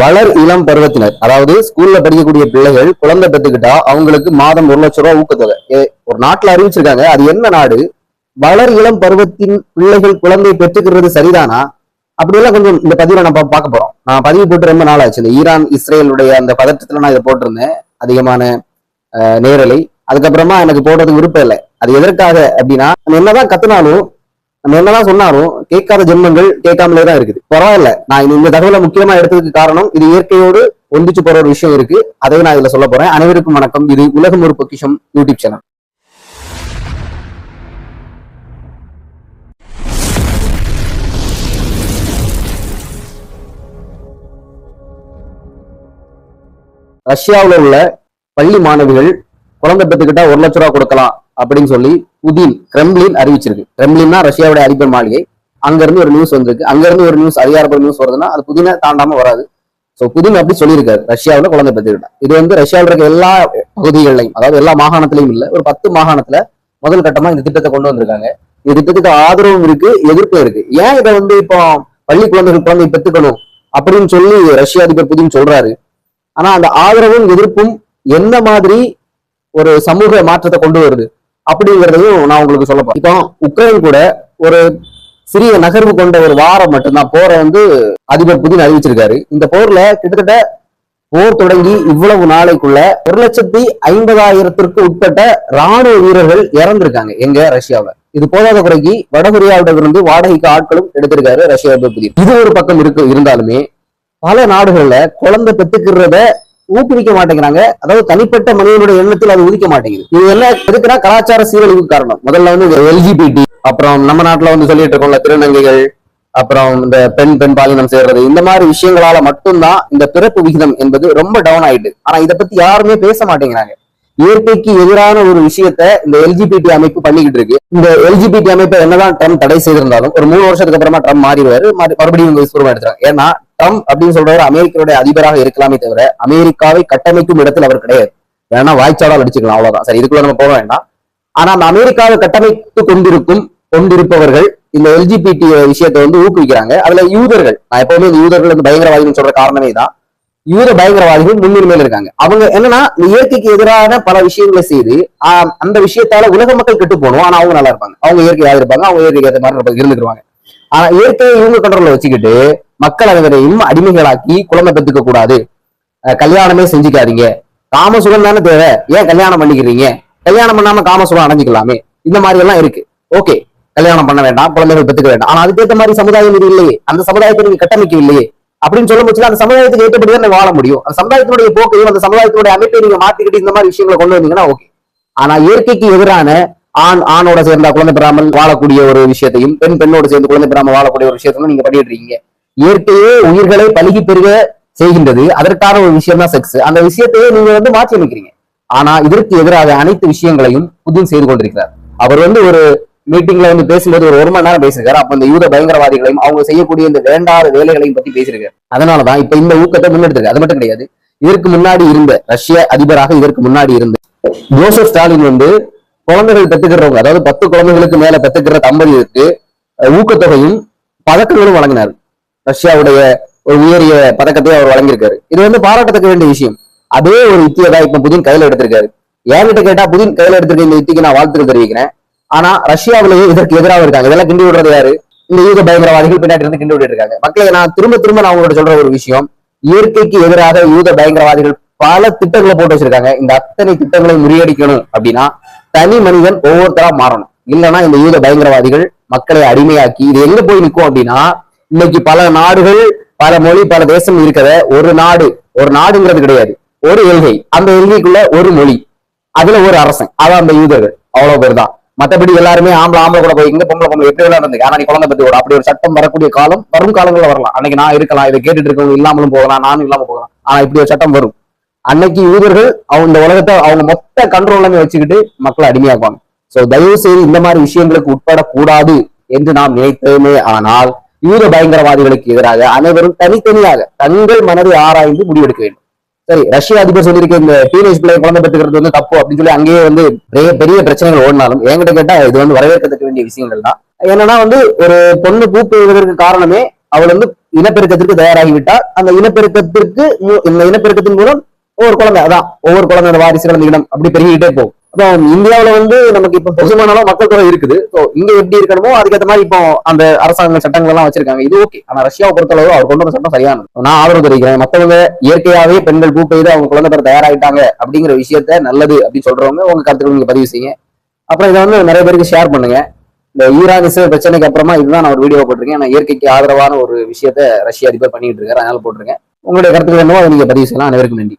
வளர் இளம் பருவத்தினர். அதாவது ஸ்கூல்ல படிக்கக்கூடிய பிள்ளைகள் குழந்தை பெற்றுக்கிட்டா அவங்களுக்கு மாதம் ஒரு லட்சம் ரூபாய் ஊக்கத்தொகை. ஏ- ஒரு நாட்டுல அறிவிச்சிருக்காங்க அது என்ன நாடு? வளர் இளம் பருவத்தின் பிள்ளைகள் குழந்தை பெற்றுக்கிறது சரிதானா? அப்படியெல்லாம் கொஞ்சம் இந்த பதிவை நம்ம பார்க்க போறோம். நான் பதிவு போட்டு ரொம்ப நாள் ஆச்சு. இந்த ஈரான் இஸ்ரேலுடைய அந்த பதற்றத்துல நான் இதை போட்டிருந்தேன். அதிகமான நேரலை. அதுக்கப்புறமா எனக்கு போடுறதுக்கு விருப்பம் இல்லை. அது எதற்காக அப்படின்னா என்னதான் கத்துனாலும் நம்ம என்னதான் சொன்னாலும் கேட்காத ஜென்மங்கள் கேட்காமலே தான் இருக்குது. பரவாயில்ல. நான் இந்த- தகவலை முக்கியமா எடுத்ததுக்கு காரணம் இது இயற்கையோடு ஒந்திச்சு போற ஒரு விஷயம் இருக்கு. அதை நான் இதுல சொல்ல போறேன். அனைவருக்கும் வணக்கம். இது உலகம் ஒரு பொக்கிஷம் யூடியூப் சேனல். ரஷ்யாவில் உள்ள பள்ளி மாணவிகள் குழந்தை பெற்றுக்கிட்டா ஒரு லட்ச ரூபா கொடுக்கலாம். அப்படின்னு சொல்லி புதின் கிரெம்லின் அறிவிச்சிருக்கு. கிரெம்லின்னா ரஷ்யாவுடைய அதிபர் மாளிகை. அங்க இருந்து ஒரு நியூஸ் வந்திருக்கு. அங்க இருந்து ஒரு நியூஸ் அதிகாரப்பூர்வ நியூஸ் வருதுன்னா அது புதினை தாண்டாம வராது. ஸோ புதின் அப்படி சொல்லியிருக்காரு. ரஷ்யாவில் குழந்தை பெற்றுக்கிட்டா இது வந்து ரஷ்யாவில் இருக்க எல்லா பகுதிகளையும் அதாவது எல்லா மாகாணத்திலையும் இல்ல ஒரு பத்து மாகாணத்துல முதல் கட்டமா இந்த திட்டத்தை கொண்டு வந்திருக்காங்க. இந்த திட்டத்துக்கு ஆதரவும் இருக்கு எதிர்ப்பும் இருக்கு. ஏன் இதை வந்து இப்போ பள்ளி குழந்தைகள் குழந்தை பெற்றுக்கணும் அப்படின்னு சொல்லி ரஷ்ய அதிபர் புதின் சொல்றாரு? ஆனா அந்த ஆதரவும் எதிர்ப்பும் எந்த மாதிரி ஒரு சமூக மாற்றத்தை கொண்டு வருது? அப்படிங்கிறதையும் நான் உங்களுக்கு சொல்ல இப்போ உக்ரைன் கூட ஒரு சிறிய நகர்வு கொண்ட ஒரு வாரம் மட்டும்தான் போரை வந்து அதிபர் புதின் அறிவிச்சிருக்காரு. இந்த போர்ல கிட்டத்தட்ட போர் தொடங்கி இவ்வளவு நாளைக்குள்ள ஒரு லட்சத்தி ஐம்பதாயிரத்திற்கு உட்பட்ட ராணுவ வீரர்கள் இறந்திருக்காங்க எங்க ரஷ்யாவுல. இது போதாத குறைக்கு வடகொரியாவிடமிருந்து வாடகைக்கு ஆட்களும் எடுத்திருக்காரு ரஷ்யா புதின். இது ஒரு பக்கம் இருக்கு இருந்தாலுமே பல நாடுகள்ல குழந்தை பெத்துக்கிறத ஊக்குவிக்க மாட்டேங்கிறாங்க. அதாவது தனிப்பட்ட மனிதனுடைய எண்ணத்தில் அது உதிக்க மாட்டேங்குது. இது எல்லாம் எதுக்குன்னா கலாச்சார சீரழிவுக்கு காரணம். முதல்ல வந்து எல்ஜிபிடி அப்புறம் நம்ம நாட்டுல வந்து சொல்லிட்டு இருக்கோம்ல திருநங்கைகள் அப்புறம் இந்த பெண் பெண் பாலினம் சேர்றது இந்த மாதிரி விஷயங்களால மட்டும்தான் இந்த பிறப்பு விகிதம் என்பது ரொம்ப டவுன் ஆயிட்டு. ஆனா இதை பத்தி யாருமே பேச மாட்டேங்கிறாங்க. இயற்கைக்கு எதிரான ஒரு விஷயத்த இந்த எல்ஜிபிடி அமைப்பு பண்ணிக்கிட்டு இருக்கு. இந்த எல்ஜிபிடி அமைப்பை என்னதான் ட்ரம்ப் தடை செய்திருந்தாலும் ஒரு மூணு வருஷத்துக்கு அப்புறமா ட்ரம்ப் மாறிடுவாரு. மறுபடியும் இவங்க எடுத்துறாங்க ஏன்னா ட்ரம்ப் அப்படின்னு சொல்றவர் அமெரிக்கருடைய அதிபராக இருக்கலாமே தவிர அமெரிக்காவை கட்டமைக்கும் இடத்தில் அவர் கிடையாது. வேணா வாய்ச்சாடால் அடிச்சுக்கலாம் அவ்வளவுதான். சரி இதுக்குள்ள நம்ம போக வேண்டாம். ஆனா அந்த அமெரிக்காவை கட்டமைத்து கொண்டிருக்கும் கொண்டிருப்பவர்கள் இந்த எல்ஜிபிடி விஷயத்தை வந்து ஊக்குவிக்கிறாங்க. அதுல யூதர்கள் நான் எப்பவுமே இந்த யூதர்கள் வந்து பயங்கரவாதிகள் சொல்ற காரணமே தான் யூத பயங்கரவாதிகள் முன்னுரிமையில இருக்காங்க. அவங்க என்னன்னா இந்த இயற்கைக்கு எதிரான பல விஷயங்களை செய்து ஆஹ், அந்த விஷயத்தால உலக மக்கள் கெட்டு போகணும். ஆனா அவங்க நல்லா இருப்பாங்க. அவங்க இயற்கையாக இருப்பாங்க. அவங்க இயற்கைக்கு ஏற்ற மாதிரி இருந்துருவாங்க ஆனா இயற்கையை இவங்க கண்ட்ரோல்ல வச்சுக்கிட்டு மக்கள் அனைவரையும் அடிமைகளாக்கி குழந்தை பெற்றுக்க கூடாது. கல்யாணமே செஞ்சுக்காதீங்க. காமசுகம் தானே தேவை. ஏன் கல்யாணம் பண்ணிக்கிறீங்க? கல்யாணம் பண்ணாம காமசுகம் அடைஞ்சிக்கலாமே. இந்த மாதிரி எல்லாம் இருக்கு. ஓகே. கல்யாணம் பண்ண வேண்டாம். குழந்தைகள் பெற்றுக்க வேண்டாம். ஆனா அதுக்கேற்ற மாதிரி சமுதாயம் இது இல்லையே. அந்த சமுதாயத்தை நீங்க கட்டமைக்கவில்லையே. அப்படின்னு சொல்லும் போது அந்த சமுதாயத்துக்கு ஏற்றபடி தான் வாழ முடியும். அந்த சமுதாயத்தினுடைய போக்கையும் அந்த சமுதாயத்தினுடைய அமைப்பை நீங்க மாத்திக்கிட்டு இந்த மாதிரி விஷயங்களை கொண்டு வந்தீங்கன்னா ஓகே. ஆனா இயற்கைக்கு எதிரான ஆண் ஆணோட சேர்ந்தா குழந்தை பெறாமல் வாழக்கூடிய ஒரு விஷயத்தையும் பெண் பெண்ணோட சேர்ந்து குழந்தை பெறாமல் வாழக்கூடிய ஒரு விஷயத்தையும் நீங்க பண்ணிட்டு இருக்கீங்க. இயற்கையே உயிர்களை பழுகி பெருக செய்கின்றது. அதற்கான ஒரு விஷயம் தான் செக்ஸ் அந்த விஷயத்தையே நீங்க வந்து மாற்றி அமைக்கிறீங்க ஆனா இதற்கு எதிராக அனைத்து விஷயங்களையும் புதின் செய்து கொண்டிருக்கிறார். அவர் வந்து ஒரு மீட்டிங்ல வந்து பேசும்போது ஒரு ஒரு மணி நேரம் பேசுகிறார் அப்ப இந்த யூத பயங்கரவாதிகளையும் அவங்க செய்யக்கூடிய இந்த வேண்டாத வேலைகளையும் பத்தி பேசியிருக்காரு. அதனாலதான் இப்ப இந்த ஊக்கத்தை முன்னெடுத்திருக்கு அது மட்டும் கிடையாது. இதற்கு முன்னாடி இருந்த ரஷ்ய அதிபராக இதற்கு முன்னாடி இருந்த ஜோசப் ஸ்டாலின் வந்து குழந்தைகள் பெற்றுக்கிறவங்க அதாவது பத்து குழந்தைகளுக்கு மேல பெற்றுக்கிற தம்பதிகளுக்கு ஊக்கத்தொகையும் பதக்கங்களும் வழங்கினார். ரஷ்யாவுடைய ஒரு உயரிய பதக்கத்தை அவர் வழங்கியிருக்காரு. இது வந்து பாராட்டத்தக்க வேண்டிய விஷயம். அதே ஒரு யுத்தியை தான் இப்ப புதின் கையில எடுத்திருக்காரு. என்கிட்ட கேட்டா புதின் கையில எடுத்திருக்க இந்த யுத்திக்கு நான் வாழ்த்துக்கள் தெரிவிக்கிறேன். ஆனா ரஷ்யாவிலேயே இதற்கு எதிராக இருக்காங்க. இதெல்லாம் கிண்டி விடுறது யாரு? இந்த யூத பயங்கரவாதிகள் பின்னாடி இருந்து கிண்டி விட்டு இருக்காங்க. மக்களை நான் திரும்ப திரும்ப நான் உங்களோட சொல்ற ஒரு விஷயம். இயற்கைக்கு எதிராக யூத பயங்கரவாதிகள் பல திட்டங்களை போட்டு வச்சிருக்காங்க. இந்த அத்தனை திட்டங்களை முறியடிக்கணும் அப்படின்னா தனி மனிதன் ஒவ்வொருத்தரா மாறணும். இல்லைன்னா இந்த யூத பயங்கரவாதிகள் மக்களை அடிமையாக்கி இது எங்க போய் நிற்கும் அப்படின்னா இன்னைக்கு பல நாடுகள் பல மொழி பல தேசம் இருக்கிற ஒரு நாடு ஒரு நாடுங்கிறது கிடையாது. ஒரு எல்கை. அந்த எல்கைக்குள்ள ஒரு மொழி. அதுல ஒரு அரசன். அதான் அந்த யூதர்கள். அவ்வளவு பேர் தான். மத்தபடி எல்லாருமே ஆம்பளை ஆம்பளை கூட போய் இங்க பொம்பளை பொம்பளை எப்படி வேணா இருந்துங்க ஆனா நீ குழந்தை பத்தி கூட அப்படி ஒரு சட்டம் வரக்கூடிய காலம் வரும் காலங்களில் வரலாம். அன்னைக்கு நான் இருக்கலாம். இதை கேட்டுட்டு இருக்கவங்க இல்லாமலும் போகலாம். நானும் இல்லாம போகலாம். ஆனா இப்படி ஒரு சட்டம் வரும். அன்னைக்கு யூதர்கள் அவங்க இந்த உலகத்தை அவங்க மொத்த கண்ட்ரோல்லாமே வச்சுக்கிட்டு மக்களை அடிமையாக்குவாங்க சோ தயவு செய்து இந்த மாதிரி விஷயங்களுக்கு உட்படக்கூடாது என்று நாம் நினைத்தோமே ஆனால் யூத பயங்கரவாதிகளுக்கு எதிராக அனைவரும் தனித்தனியாக தங்கள் மனதை ஆராய்ந்து முடிவெடுக்க வேண்டும். சரி ரஷ்ய அதிபர் சொல்லியிருக்க இந்த டீனேஜ் பிள்ளை குழந்தை பெற்றுக்கிறது வந்து தப்பு அப்படின்னு சொல்லி அங்கேயே வந்து பெரிய பெரிய பிரச்சனைகள் ஓடினாலும் என்கிட்ட கேட்டா இது வந்து வரவேற்கத்தக்க வேண்டிய விஷயங்கள் தான். என்னன்னா வந்து ஒரு பொண்ணு பூப்பு பெய்வதற்கு காரணமே அவள் வந்து இனப்பெருக்கத்திற்கு தயாராகிவிட்டால் அந்த இனப்பெருக்கத்திற்கு இந்த இனப்பெருக்கத்தின் மூலம் ஒவ்வொரு குழந்தை அதான் ஒவ்வொரு குழந்தையோட வாரிசுகள் அந்த இடம் அப்படி பெருகிட்டே போகும். அப்போ இந்தியாவில் வந்து நமக்கு இப்போ பசுமான அளவு மக்கள் தொகை இருக்குது. ஸோ இங்கே எப்படி இருக்கணுமோ அதுக்கேற்ற மாதிரி இப்போ அந்த அரசாங்க சட்டங்கள் எல்லாம் வச்சிருக்காங்க. இது ஓகே ஆனால் ரஷ்யாவை பொறுத்தளவு அவர் கொண்டு வந்த சட்டம் சரியானது நான் ஆதரவு தெரிவிக்கிறேன். மத்தவங்க இயற்கையாகவே பெண்கள் பூ பெய்து அவங்க குழந்தை பெற தயாராகிட்டாங்க அப்படிங்கிற விஷயத்த நல்லது அப்படின்னு சொல்றவங்க உங்க கருத்துக்கள் நீங்க பதிவு செய்யுங்க. அப்புறம் இதை வந்து நிறைய பேருக்கு ஷேர் பண்ணுங்க. இந்த ஈரான் இஸ்ரேல் பிரச்சனைக்கு அப்புறமா இதுதான் நான் ஒரு வீடியோ போட்டிருக்கேன். நான் இயற்கைக்கு ஆதரவான ஒரு விஷயத்த ரஷ்யா அதிபர் பண்ணிட்டு இருக்காரு. அதனால போட்டிருக்கேன். உங்களுடைய கருத்துக்கள் என்னவோ அதை நீங்க பதிவு செய்யலாம். அனைவருக்கும் நன்றி.